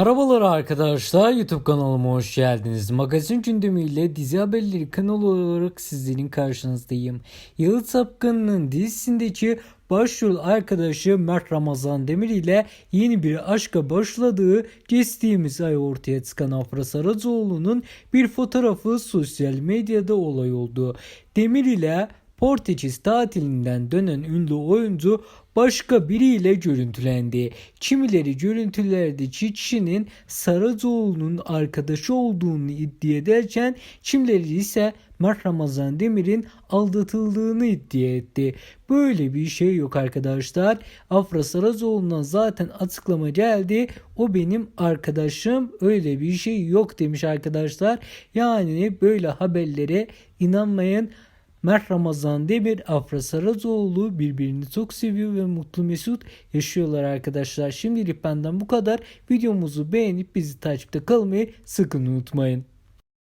Merhabalar arkadaşlar YouTube kanalıma hoş geldiniz. Magazin gündemiyle dizi haberleri kanalı olarak sizlerin karşınızdayım. Yalı Sapkın'ın dizisindeki başrol arkadaşı Mert Ramazan Demir ile yeni bir aşka başladığı geçtiğimiz ay ortaya çıkan Afra Saracoğlu'nun bir fotoğrafı sosyal medyada olay oldu. Demir ile Portekiz tatilinden dönen ünlü oyuncu başka biriyle görüntülendi. Kimileri görüntülerdeki kişinin Saracoğlu'nun arkadaşı olduğunu iddia ederken kimileri ise Mert Ramazan Demir'in aldatıldığını iddia etti. Böyle bir şey yok arkadaşlar. Afra Saracoğlu'ndan zaten açıklama geldi. O benim arkadaşım öyle bir şey yok demiş arkadaşlar. Yani böyle haberlere inanmayın. Mert Ramazan Demir, Afra Saracoğlu birbirini çok seviyor ve mutlu mesut yaşıyorlar arkadaşlar. Şimdilik benden bu kadar. Videomuzu beğenip bizi takipte kalmayı sakın unutmayın.